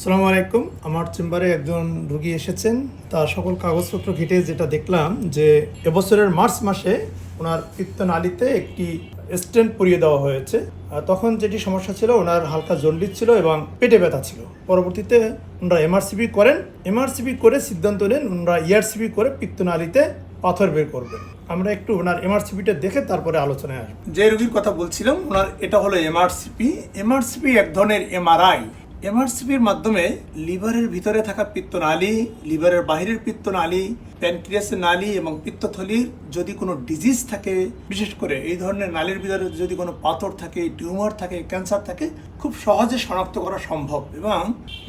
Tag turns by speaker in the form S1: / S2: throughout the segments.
S1: আসসালামু আলাইকুম। আমার চেম্বারে একজন রুগী এসেছেন। তার সকল কাগজপত্র ঘেটে যেটা দেখলাম যে এবছরের মার্চ মাসে ওনার পিত্তনালীতে একটি স্টেন্ট পরিয়ে দেওয়া হয়েছে। তখন যেটি সমস্যা ছিল, ওনার হালকা জন্ডিস ছিল এবং পেটে ব্যথা ছিল। পরবর্তীতে ওনারা এমআরসিপি করেন। এমআরসিপি করে সিদ্ধান্ত নেন, ওনারা ইআরসিপি করে পিত্তনালীতে পাথর বের করবেন। আমরা একটু ওনার এমআরসিপিটা দেখে তারপরে আলোচনায় আসব। যে রুগীর কথা বলছিলাম, ওনার এটা হলো এমআরসিপি এমআরসিপি এক ধরনের এমআরআই। এমআরসিপির মাধ্যমে লিভারের ভিতরে থাকা পিত্তনালী, লিভারের বাহিরের পিত্তনালী, প্যানক্রিয়াসের নালী এবং পিত্তথলির যদি কোনো ডিজিজ থাকে, বিশেষ করে এই ধরনের নালীর ভিতরে যদি কোনো পাথর থাকে টিউমার থাকে ক্যান্সার থাকে, খুব সহজে শনাক্ত করা সম্ভব। এবং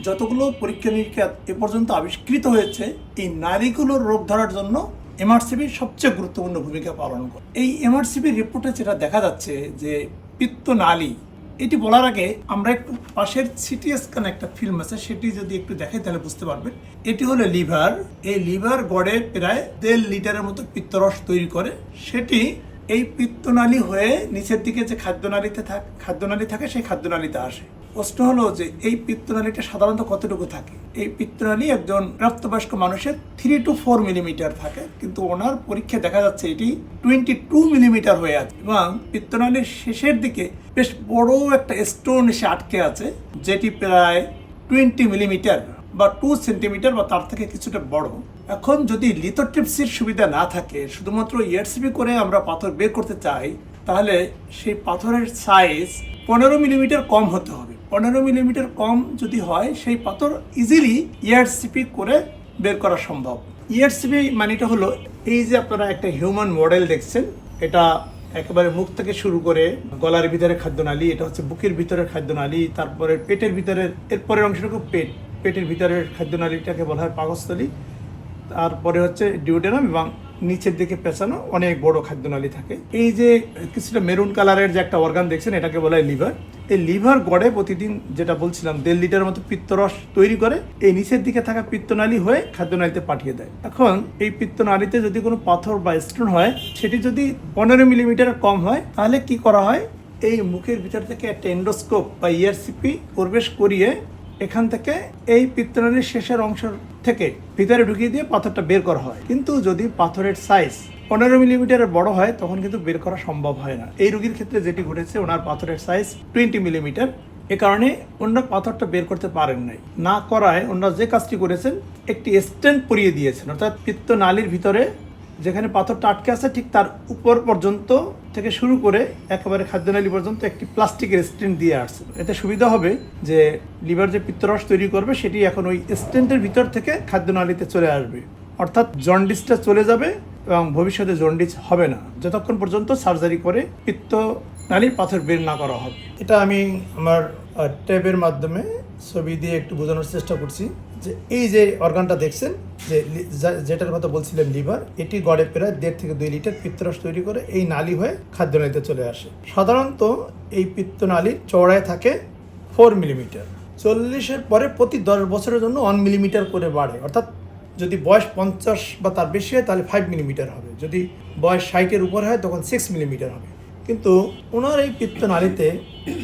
S1: যতগুলো পরীক্ষা নিরীক্ষা এ পর্যন্ত আবিষ্কৃত হয়েছে, এই নারীগুলোর রোগ ধরার জন্য এমআরসিপি সবচেয়ে গুরুত্বপূর্ণ ভূমিকা পালন করে। এই এমআরসিপি রিপোর্টে যেটা দেখা যাচ্ছে যে পিত্তনালী এটি বলার আগে আমরা একটু পাশের সিটি স্ক্যান একটা ফিল্ম আছে, সেটি যদি একটু দেখে তাহলে বুঝতে পারবেন। এটি হলো লিভার। এই লিভার গড়ে প্রায় দেড় লিটারের মতো পিত্তরস তৈরি করে। সেটি এই পিত্তনালী হয়ে নিচের দিকে যে খাদ্যনালীতে থাক খাদ্যনালী থাকে, সেই খাদ্যনালীতে আসে। প্রশ্ন হলো যে এই পিত্তনালীটা সাধারণত কতটুকু থাকে? এই পিত্তনালী একজন প্রাপ্তবয়স্ক মানুষের থ্রি টু ফোর মিলিমিটার থাকে, কিন্তু ওনার পরীক্ষায় দেখা যাচ্ছে এটি টোয়েন্টি টু মিলিমিটার হয়ে আছে এবং পিত্তনালীর শেষের দিকে বেশ বড় একটা স্টোন এসে আটকে আছে, যেটি প্রায় টোয়েন্টি মিলিমিটার বা টু সেন্টিমিটার বা তার থেকে কিছুটা বড়। এখন যদি লিথোট্রিপসির সুবিধা না থাকে, শুধুমাত্র ইয়ারসিপি করে আমরা পাথর বের করতে চাই, তাহলে সেই পাথরের সাইজ পনেরো মিলিমিটার কম হতে হবে। পনেরো মিলিমিটার কম যদি হয়, সেই পাথর ইজিলি ইয়ারসিপি করে বের করা সম্ভব। ইয়ারসিপি মানেটা হলো, এই যে আপনারা একটা হিউম্যান মডেল দেখছেন, এটা একেবারে মুখ থেকে শুরু করে গলার ভিতরে খাদ্যনালী, এটা হচ্ছে বুকের ভিতরের খাদ্যনালী, তারপরে পেটের ভিতরের, এরপরের অংশটুকু পেট। পেটের ভিতরের খাদ্যনালীটাকে বলা হয় পাকস্থলী, তারপরে হচ্ছে ডিউডেনাম এবং নিচের দিকে পেঁচানো অনেক বড় খাদ্যনালী থাকে। এই যে কিছুটা মেরুন কালারের যে একটা অর্গান দেখছেন, এটাকে বলা হয় লিভার। এই লিভার গড়ে প্রতিদিন যেটা বলছিলাম, দেড় লিটার মতো পিত্তরস তৈরি করে, এই নিচের দিকে থাকা পিত্তনালী হয়ে খাদ্যনালীতে পাঠিয়ে দেয়। এখন এই পিত্তনালীতে যদি কোনো পাথর বা স্টোন হয়, সেটি যদি পনেরো মিলিমিটার কম হয়, তাহলে কি করা হয়? এই মুখের ভিতর থেকে একটা এন্ডোস্কোপ বা ইআরসিপি প্রবেশ করিয়ে এখান থেকে এই পিত্তনালীর শেষের অংশ থেকে ভিতরে ঢুকিয়ে দিয়ে পাথরটা বের করা হয়। কিন্তু যদি পাথরের সাইজ পনেরো মিলিমিটারের বড় হয়, তখন কিন্তু বের করা সম্ভব হয় না। এই রুগীর ক্ষেত্রে যেটি ঘটেছে, ওনার পাথরের সাইজ টোয়েন্টি মিলিমিটার এ কারণে ওনারা পাথরটা বের করতে পারেন নাই। না করায় ওনারা যে কাজটি করেছেন, একটি স্টেন্ট পরিয়ে দিয়েছেন। অর্থাৎ পিত্তনালীর ভিতরে যেখানে পাথরটা আটকে আছে, ঠিক তার উপর পর্যন্ত থেকে শুরু করে একেবারে খাদ্যনালী পর্যন্ত একটি প্লাস্টিকের স্টেন্ট দিয়ে আসছে। এতে সুবিধা হবে যে লিভার যে পিত্তরস তৈরি করবে, সেটি এখন ওই স্টেন্টের ভিতর থেকে খাদ্যনালীতে চলে আসবে। অর্থাৎ জন্ডিসটা চলে যাবে এবং ভবিষ্যতে জন্ডিস হবে না। যতক্ষণ পর্যন্ত সার্জারি করে পিত্ত নালীর পাথর বের না করা হবে। এটা আমি আমার ট্যাবের মাধ্যমে ছবি দিয়ে একটু বোঝানোর চেষ্টা করছি। যে এই যে অর্গানটা দেখছেন, যে যেটার কথা বলছিলাম লিভার, এটি গড়ে প্রায় দেড় থেকে দুই লিটার পিত্তরস তৈরি করে এই নালী হয়ে খাদ্যনালীতে চলে আসে। সাধারণত এই পিত্তনালীর চওড়ায় থাকে ফোর মিলিমিটার চল্লিশের পরে প্রতি দশ বছরের জন্য ওয়ান মিলিমিটার করে বাড়ে। অর্থাৎ যদি বয়স পঞ্চাশ বা তার বেশি হয়, তাহলে ফাইভ মিলিমিটার হবে। যদি বয়স ষাটের উপর হয়, তখন সিক্স মিলিমিটার হবে। কিন্তু ওনার এই পিত্তনালীতে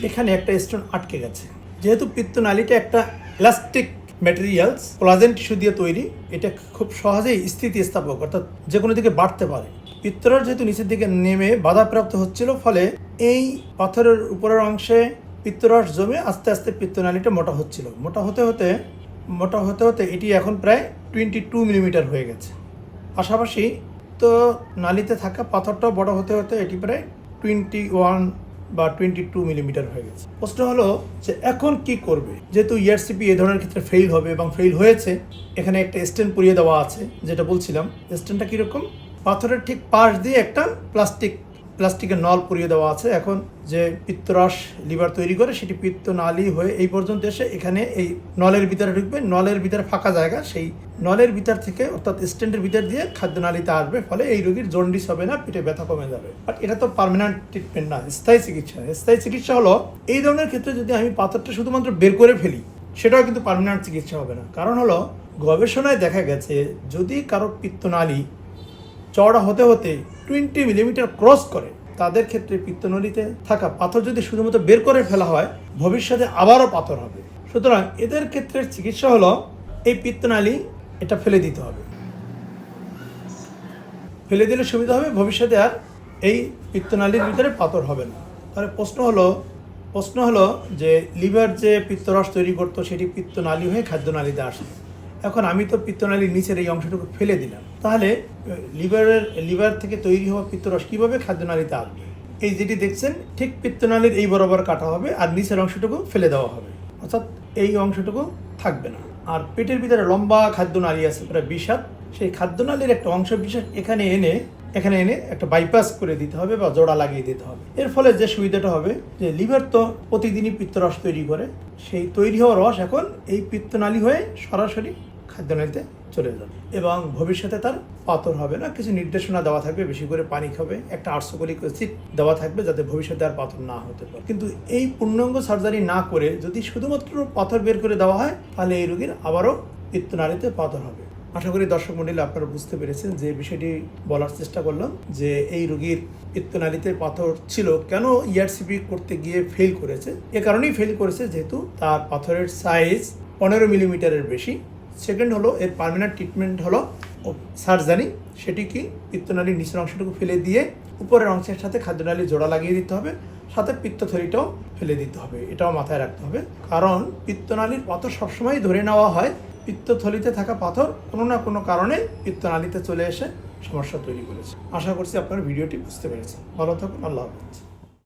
S1: এখানে একটা স্টোন আটকে গেছে। যেহেতু পিত্তনালীটা একটা ইলাস্টিক ম্যাটেরিয়ালস কোলাজেন টিস্যু দিয়ে তৈরি। এটা খুব সহজেই স্থিতিস্থাপক, অর্থাৎ যে কোনো দিকে বাড়তে পারে। পিত্তরস যেহেতু নিচের দিকে নেমে বাধাপ্রাপ্ত হচ্ছিল, ফলে এই পাথরের উপরের অংশে পিত্তরস জমে আস্তে আস্তে পিত্তনালীটা মোটা হচ্ছিল। মোটা হতে হতে, মোটা হতে হতে এটি এখন প্রায় টোয়েন্টি টু মিলিমিটার হয়ে গেছে। পাশাপাশি তো নালিতে থাকা পাথরটাও বড় হতে হতে এটি প্রায় টোয়েন্টি ওয়ান বা টোয়েন্টি টু মিলিমিটার হয়ে গেছে। প্রশ্ন হলো যে এখন কি করবে? যেহেতু E ইয়ারসিপি এ ধরনের ক্ষেত্রে ফেল হবে এবং ফেল হয়েছে, এখানে একটা স্ট্যান্ড পরিয়ে দেওয়া আছে, যেটা বলছিলাম স্ট্যান্ডটা কীরকম? পাথরের ঠিক পাশ দিয়ে একটা প্লাস্টিক প্লাস্টিকের নল পরিয়ে দেওয়া আছে। এখন যে পিত্তরস লিভার তৈরি করে, সেটি পিত্ত নালী হয়ে এই পর্যন্ত এসে এখানে এই নলের ভিতরে ঢুকবে। নলের ভিতরে ফাঁকা জায়গা, সেই নলের ভিতর থেকে, অর্থাৎ স্ট্যান্ডের ভিতর দিয়ে খাদ্যনালীতে আসবে, ফলে এই রোগীর জন্ডিস হবে না, পেটে ব্যথা কমে যাবে। বাট এটা তো পার্মানেন্ট ট্রিটমেন্ট না, স্থায়ী চিকিৎসা। স্থায়ী চিকিৎসা হলো, এই ধরনের ক্ষেত্রে যদি আমি পাথরটা শুধুমাত্র বের করে ফেলি, সেটাও কিন্তু পার্মানেন্ট চিকিৎসা হবে না। কারণ হলো, গবেষণায় দেখা গেছে, যদি কারও পিত্তনালী চওড়া হতে হতে টোয়েন্টি মিলিমিটার ক্রস করে, তাদের ক্ষেত্রে পিত্তনলীতে থাকা পাথর যদি শুধুমাত্র বের করে ফেলা হয়, ভবিষ্যতে আবারও পাথর হবে। সুতরাং এদের ক্ষেত্রে চিকিৎসা হলো, এই পিত্তনালী এটা ফেলে দিতে হবে। ফেলে দিলে সুবিধা হবে, ভবিষ্যতে আর এই পিত্তনালীর ভিতরে পাথর হবে না। তাহলে প্রশ্ন হলো প্রশ্ন হলো যে লিভার যে পিত্তরস তৈরি করতো, সেটি পিত্তনালী হয়ে খাদ্যনালীতে আসে। এখন আমি তো পিত্তনালীর নিচের এই অংশটুকু ফেলে দিলাম। তাহলে, লিভারের, লিভার থেকে তৈরি হওয়া পিত্তরস কীভাবে খাদ্যনালীতে আসবে? এই যেটি দেখছেন, ঠিক পিত্তনালীর এই বরাবর কাটা হবে আর নিচের অংশটুকু ফেলে দেওয়া হবে। অর্থাৎ এই অংশটুকু থাকবে না। আর পেটের ভিতরে লম্বা খাদ্য নালী আছে, ওটা বিষাদ। সেই খাদ্য নালীর একটা অংশ বিশেষ এখানে এনে এখানে এনে একটা বাইপাস করে দিতে হবে বা জোড়া লাগিয়ে দিতে হবে। এর ফলে যে সুবিধাটা হবে, যে লিভার তো প্রতিদিনই পিত্তরস তৈরি করে, সেই তৈরি হওয়া রস এখন এই পিত্তনালী হয়ে সরাসরি খাদ্যনালীতে চলে যাবে। এবং ভবিষ্যতে তার পাথর হবে না, কিছু নির্দেশনা দেওয়া থাকবে, বেশি করে পানি খাবে, একটা আর্সোকলিক অ্যাসিড দেওয়া থাকবে যাতে ভবিষ্যতে আর পাথর না হতে পারে। কিন্তু এই পূর্ণাঙ্গ সার্জারি না করে যদি শুধুমাত্র পাথর বের করে দেওয়া হয়, তাহলে এই রোগীর আবারও পিত্তনালীতে পাথর হবে। আশা করি দর্শক মন্ডলী আপনারা বুঝতে পেরেছেন যে বিষয়টি বলার চেষ্টা করলাম যে এই রোগীর পিত্তনালীতে পাথর ছিল কেন E ইআরসিপি করতে গিয়ে ফেল করেছে। এ কারণেই ফেল করেছে যেহেতু তার পাথরের সাইজ পনেরো মিলিমিটারের বেশি। সেকেন্ড হলো, এর পার্মানেন্ট ট্রিটমেন্ট হলো সার্জারি সেটি কি পিত্তনালীর নিচের অংশটুকু ফেলে দিয়ে উপরের অংশের সাথে খাদ্যনালী জোড়া লাগিয়ে দিতে হবে, সাথে পিত্তথলিটাও ফেলে দিতে হবে, এটাও মাথায় রাখতে হবে। কারণ পিত্তনালীর পাথর সবসময় ধরে নেওয়া হয়, পিত্তথলিতে থাকা পাথর কোনো না কোনো কারণে পিত্তনালীতে চলে এসে সমস্যা তৈরি করেছে। আশা করছি আপনার ভিডিওটি বুঝতে পেরেছেন। ভালো থাকুন, আল্লাহ হাফিজ।